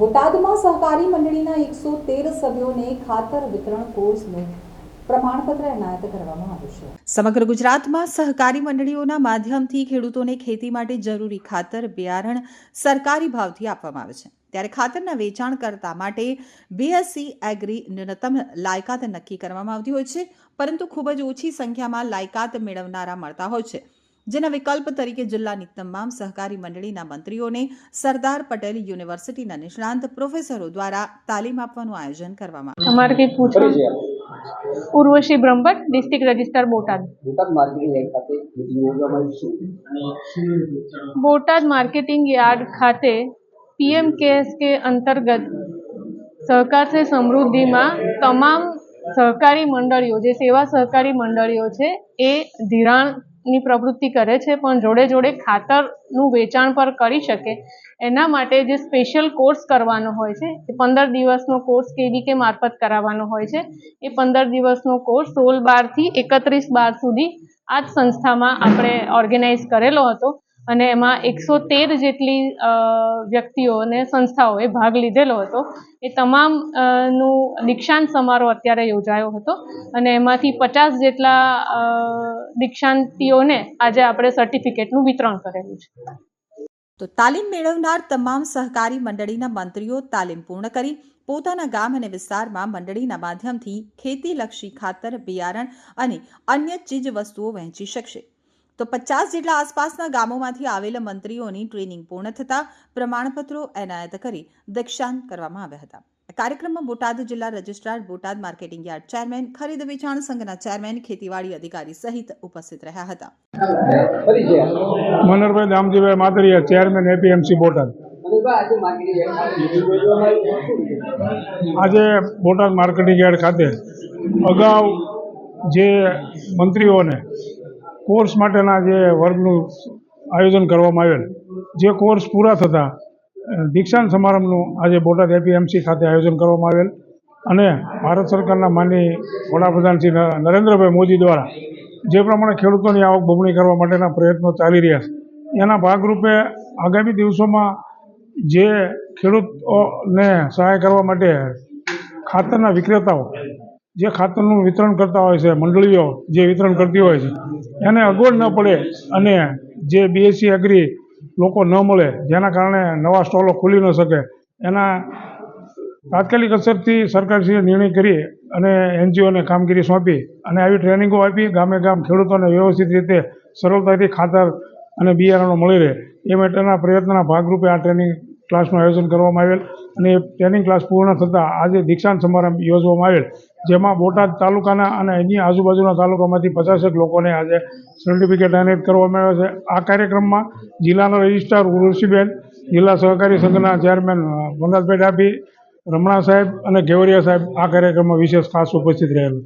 બોટાદમાં સહકારી મંડળીના એકસો તેર સભ્યોને ખાતર વિતરણ કોર્સનું પ્રમાણપત્ર કરવામાં આવ્યું છે. સમગ્ર ગુજરાતમાં સહકારી મંડળીઓના માધ્યમથી ખેડૂતોને ખેતી માટે જરૂરી ખાતર, બિયારણ સરકારી ભાવથી આપવામાં આવે છે. ત્યારે ખાતરના વેચાણ કરતા માટે બીએસસી એગ્રી ન્યૂનતમ લાયકાત નક્કી કરવામાં આવતી હોય છે, પરંતુ ખૂબ જ ઓછી સંખ્યામાં લાયકાત મેળવનારા મળતા હોય છે. જેના વિકલ્પ તરીકે જિલ્લાની તમામ સહકારી મંડળીના મંત્રીઓને સરદાર પટેલ યુનિવર્સિટીના નિષ્ણાંત પ્રોફેસરો દ્વારા તાલીમ આપવાનું આયોજન કરવામાં અમારે છે Urvashi Brahmbhatt district register Botad. Botad marketing yard ખાતે છે. પીએમ કેએસકે અંતર્ગત સહકાર સે સમૃદ્ધિમાં તમામ સહકારી મંડળીઓ જે સેવા સહકારી મંડળીઓ છે એ ધિરાણની પ્રવૃત્તિ કરે છે, પણ જોડે જોડે ખાતરનું વેચાણ પણ કરી શકે. એના માટે જે સ્પેશિયલ કોર્સ કરવાનો હોય છે, એ પંદર દિવસનો કોર્સ કેવીકે મારફત કરાવવાનો હોય છે, એ પંદર દિવસનો કોર્સ સોળ બારથી એકત્રીસ બાર સુધી આ જ સંસ્થામાં આપણે ઓર્ગેનાઇઝ કરેલો હતો. અને એમાં એકસો તેર જેટલી વ્યક્તિઓ અને સંસ્થાઓએ ભાગ લીધેલો હતો. એ તમામનું દીક્ષાંત સમારોહ અત્યારે યોજાયો હતો અને એમાંથી પચાસ જેટલા દીક્ષાંતીઓને આજે આપણે સર્ટિફિકેટનું વિતરણ કરેલું છે. તો તાલીમ મેળવનાર તમામ સહકારી મંડળીના મંત્રીઓ તાલીમ પૂર્ણ કરી, પોતાના ગામ અને વિસ્તારમાં મંડળીના માધ્યમથી ખેતીલક્ષી ખાતર, બિયારણ અને અન્ય ચીજ વસ્તુઓ વહેંચી શકશે. તો પચાસ જેટલા આસપાસના ગામોમાંથી આવેલા મંત્રીઓની ટ્રેનિંગ પૂર્ણ થતાં પ્રમાણપત્રો એનાયત કરી દીક્ષાંત કરવામાં આવ્યા હતા કાર્યક્રમમાં બોટાદ જિલ્લા registrar, Botad marketing yard chairman, ખરીદ વેચાણ સંઘના ચેરમેન, ખેતીવાડી અધિકારી સહિત ઉપસ્થિત રહ્યા હતા મનોહરભાઈ દામજીભાઈ માતરિયા ચેરમેન એપીએમસી બોટાદ. આજે બોટાદ માર્કેટિંગ યાર્ડ ખાતે અગાઉ જે મંત્રીઓને કોર્સ માટેના જે વર્ગનું આયોજન કરવામાં આવેલ, જે કોર્સ પૂરા થતાં દીક્ષાંત સમારંભનું આજે બોટાદ એપીએમસી ખાતે આયોજન કરવામાં આવેલ અને ભારત સરકારના માનની વડાપ્રધાન શ્રી નરેન્દ્રભાઈ મોદી દ્વારા જે પ્રમાણે ખેડૂતોની આવક બમણી કરવા માટેના પ્રયત્નો ચાલી રહ્યા છે. એના ભાગરૂપે આગામી દિવસોમાં જે ખેડૂતોને સહાય કરવા માટે ખાતરના વિક્રેતાઓ જે ખાતરનું વિતરણ કરતા હોય છે, મંડળીઓ જે વિતરણ કરતી હોય છે, એને અગવડ ન પડે અને જે બીએસસી એગ્રી લોકો ન મળે, જેના કારણે નવા સ્ટોલો ખુલી ન શકે, એના તાત્કાલિક અસરથી સરકારશ્રીએ નિર્ણય કરી અને એનજીઓને કામગીરી સોંપી અને આવી ટ્રેનિંગો આપી, ગામે ગામ ખેડૂતોને વ્યવસ્થિત રીતે સરળતાથી ખાતર અને બિયારણો મળી રહે. એ માટેના પ્રયત્નના ભાગરૂપે આ ટ્રેનિંગ ક્લાસનું આયોજન કરવામાં આવેલ અને ટ્રેનિંગ ક્લાસ પૂર્ણ થતાં આજે દીક્ષાંત સમારંભ યોજવામાં આવેલ, જેમાં બોટાદ તાલુકાના અને એની આજુબાજુના તાલુકામાંથી પચાસેક લોકોને આજે સર્ટિફિકેટ એનેટ કરવામાં આવ્યા છે. આ કાર્યક્રમમાં જિલ્લાના રજિસ્ટ્રાર ઉર્વશીબેન, જિલ્લા સહકારી સંઘના ચેરમેન વનરાજભાઈ ડાભી રમણા સાહેબ અને ઘેવરિયા સાહેબ આ કાર્યક્રમમાં વિશેષ ખાસ ઉપસ્થિત રહેલ.